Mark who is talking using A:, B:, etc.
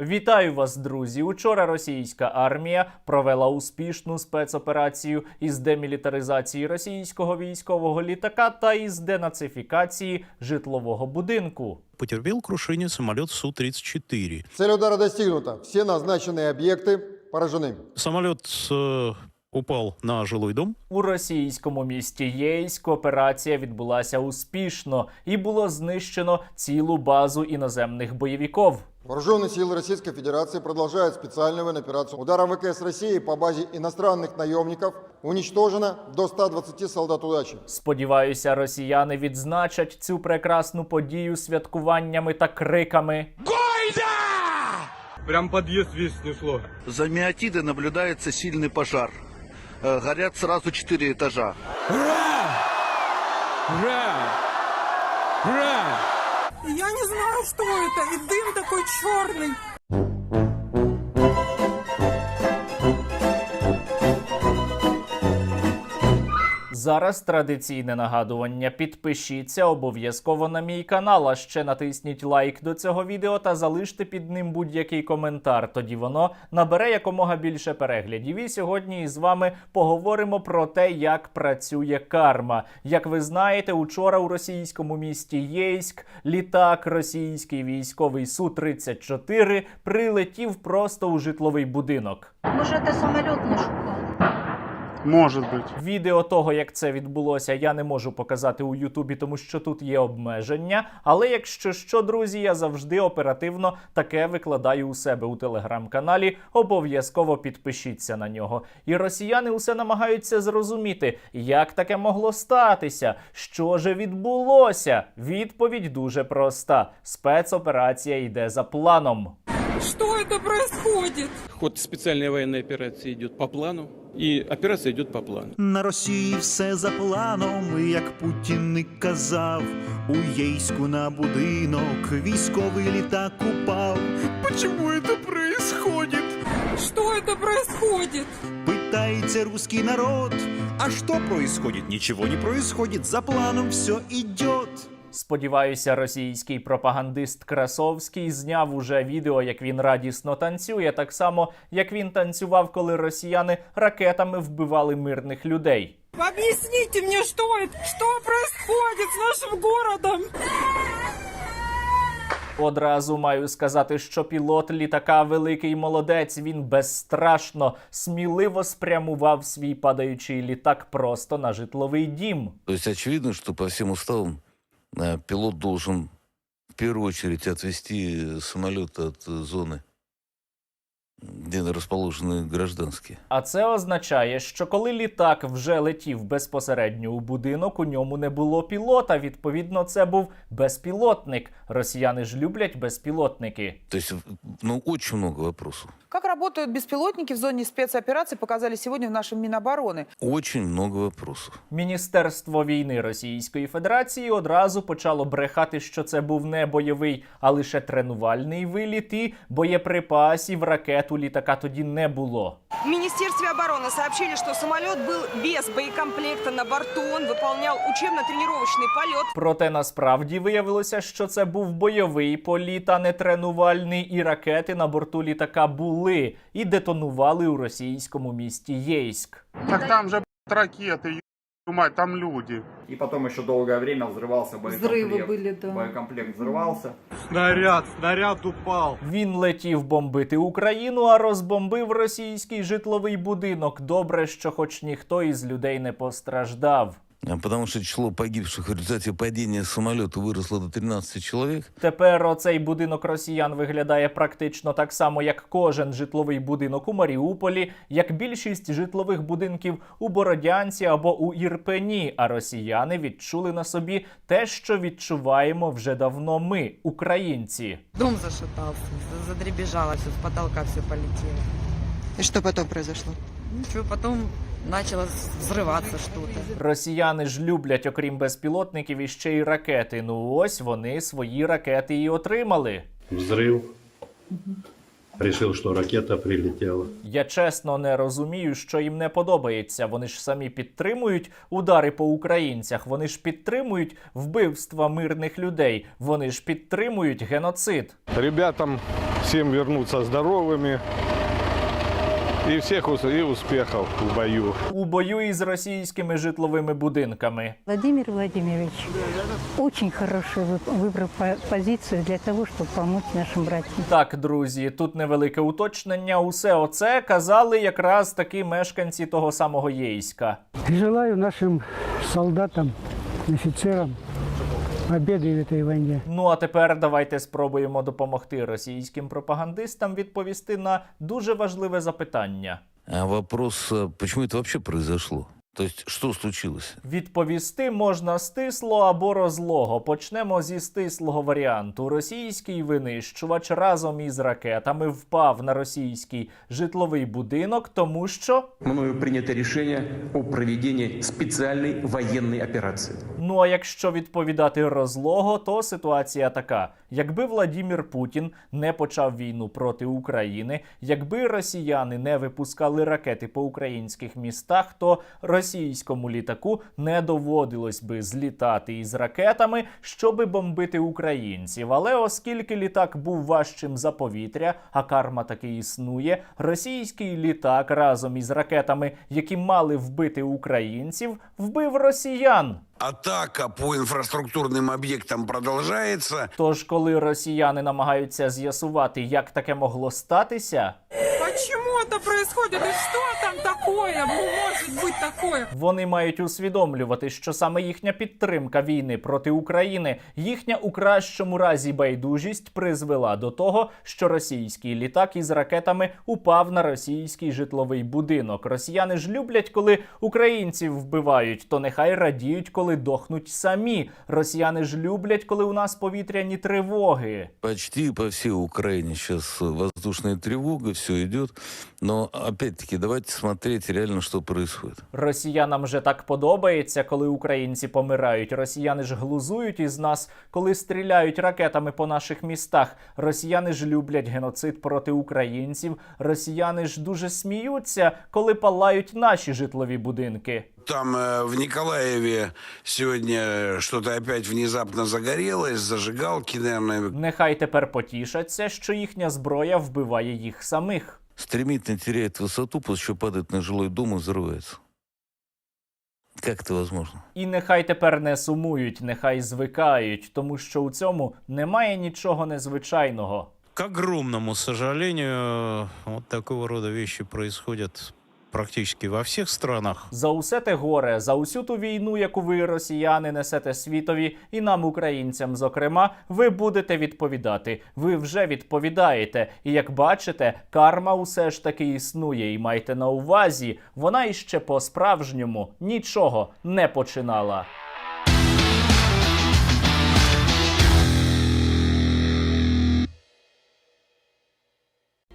A: Вітаю вас, друзі! Учора російська армія провела успішну спецоперацію із демілітаризації російського військового літака та із денацифікації житлового будинку.
B: потерпел крушение самолет Су-34.
C: Цель удара достигнута. Все назначенные объекты поражены.
B: Самолет э, упал на жилой дом.
A: У російському місті Єйськ операція відбулася успішно і було знищено цілу базу іноземних бойовиків.
C: Вооруженные силы Российской Федерации продолжают специальную военную операцию. Ударом ВКС России по базе иностранных наемников уничтожено до 120 солдат удачи.
A: Сподіваюся, росіяни відзначать цю прекрасну подію святкуваннями та криками.
D: Прям подъезд весь снесло.
E: За Миотидой наблюдается сильный пожар. Э, Горят сразу четыре этажа.
F: Я не знаю, что это. И дым такой черный.
A: Зараз традиційне нагадування. Підпишіться обов'язково на мій канал. А ще натисніть лайк до цього відео та залиште під ним будь-який коментар. Тоді воно набере якомога більше переглядів. І сьогодні із вами поговоримо про те, як працює карма. Як ви знаєте, учора у російському місті Єйськ літак російський військовий су 34 прилетів просто у житловий будинок.
G: Может, это самолет наш упал?
D: Может быть.
A: Відео того, як це відбулося, я не можу показати у Ютубі, тому що тут є обмеження. Але якщо що, друзі, я завжди оперативно таке викладаю у себе у телеграм-каналі. Обов'язково підпишіться на нього. І росіяни усе намагаються зрозуміти, як таке могло статися, що же відбулося. Відповідь дуже проста: спецоперація йде за планом.
F: Что это происходит?
H: Ход специальной военной операции идет по плану, и операция идет по плану.
I: На Росії все за планом, і як Путін і казав, у Єйську на будинок військовий літак упав. Почему это происходит?
F: Что это происходит?
I: Питається русский народ. А что происходит? Ничего не происходит. За планом все идет.
A: Сподіваюся, російський пропагандист Красовський зняв уже відео, як він радісно танцює, так само як він танцював, коли росіяни ракетами вбивали мирних людей.
F: Объясните мне, что это? Что происходит с нашим городом?
A: Одразу маю сказати, що пілот літака великий молодець. Він безстрашно, сміливо спрямував свій падаючий літак просто на житловий дім.
E: То есть очевидно, что по всем уставам э, пилот должен в первую очередь отвести самолет от э, зоны, где расположены гражданские.
A: А це означає, що коли літак вже летів безпосередньо у будинок, у ньому не було пілота. Відповідно, це був безпілотник. Росіяни ж люблять безпілотники.
E: То есть, ну, очень много вопросов.
J: Как работают беспилотники в зоне спецоперации, показали сегодня в нашем Минобороны.
E: Очень много вопросов.
A: Міністерство війни Російської Федерації одразу почало брехати, що це був не бойовий, а лише тренувальний виліт, і боєприпасів ракет у літака тоді не було.
F: В Министерстве обороны сообщили, что самолет был без боекомплекта на борту. Он выполнял учебно-тренировочный полет.
A: Проте насправді виявилося, що це був бойовий політ, а не тренувальний, і ракети на борту літака були і детонували у російському місті Єйськ.
D: Так там же б***ь, ракеты, ё**ю мать, там люди.
K: И потом еще долгое время взрывался боекомплект.
G: Взрывы были, да.
K: Боекомплект взрывался.
D: Снаряд, снаряд упал.
A: Він летів бомбити Україну, а розбомбив російський житловий будинок. Добре, що хоч ніхто із людей не постраждав.
E: Потому что число погибших в результате падения самолета выросло до 13 человек.
A: Тепер оцей будинок росіян виглядає практично так само, як кожен житловий будинок у Маріуполі, як більшість житлових будинків у Бородянці або у Ірпені. А росіяни відчули на собі те, що відчуваємо вже давно ми, українці.
G: Дом зашатался, за- задребезжало все, с потолка все полетело.
F: И что потом произошло?
G: Ничего, потом начало взрываться что-то.
A: Росіяни ж люблять, окрім безпілотників, іще й ракети. Ну ось вони свої ракети і отримали.
H: Взрыв.
L: решил, что ракета прилетела.
A: Я чесно не розумію, що їм не подобається. Вони ж самі підтримують удари по українцях. Вони ж підтримують вбивства мирних людей. Вони ж підтримують геноцид.
L: Ребятам всем вернуться здоровыми и всех и успехов в бою.
A: У бою із російськими житловими будинками.
G: Владимир Владимирович очень хорошую выбрал позицию для того, чтобы помочь нашим братьям.
A: Так, друзі, тут невелике уточнення. Усе оце казали якраз таки мешканці того самого Єйська.
G: Желаю нашим солдатам, офицерам победы в этой войне.
A: Ну а тепер давайте спробуємо допомогти російським пропагандистам відповісти на дуже важливе запитання.
E: А вопрос, а почему это вообще произошло? То есть, что случилось?
A: Відповісти можна стисло або розлого. Почнемо зі стислого варіанту. Російський винищувач разом із ракетами впав на російський житловий будинок, тому що
H: Мною принято решение о проведении специальной военной операции.
A: Ну а якщо відповідати розлого, то ситуація така: якби Владімір Путін не почав війну проти України, якби росіяни не випускали ракети по українських містах, то російському літаку не доводилось би злітати із ракетами, щоби бомбити українців. Але оскільки літак був важчим за повітря, а карма таки існує, російський літак разом із ракетами, які мали вбити українців, вбив росіян.
E: Атака по инфраструктурным объектам продолжается.
A: Тож, коли росіяни намагаються з'ясувати, як таке могло статися,
F: Почему это происходит? И что там такое? Может быть такое?
A: вони мають усвідомлювати, що саме їхня підтримка війни проти України, їхня у кращому разі байдужість призвела до того, що російський літак із ракетами упав на російський житловий будинок. Росіяни ж люблять, коли українців вбивають, то нехай радіють, коли дохнуть самі. Росіяни ж люблять, коли у нас повітряні тривоги.
E: Почти по всей Украине сейчас воздушная тревога, все идет. Но опять-таки давайте смотреть реально, что происходит.
A: Росіянам же так подобається, коли українці помирають. Росіяни ж глузують із нас, коли стріляють ракетами по наших містах. Росіяни ж люблять геноцид проти українців. Росіяни ж дуже сміються, коли палають наші житлові будинки.
E: Там э, в Николаеве сегодня что-то опять внезапно загорелось, зажигалки, наверное.
A: Нехай тепер потішаться, що їхня зброя вбиває їх самих.
E: Стремительно теряет высоту, после чего падает на жилой дом и взрывается. Как это возможно?
A: І нехай тепер не сумують, нехай звикають, тому що у цьому немає нічого незвичайного.
B: К огромному сожалению, вот такого рода вещи происходят практически во всех странах.
A: За усе те горе, за усю ту війну, яку ви, росіяни, несете світові, і нам, українцям, зокрема, ви будете відповідати. Ви вже відповідаєте. І як бачите, карма усе ж таки існує. І майте на увазі, вона іще по-справжньому нічого не починала.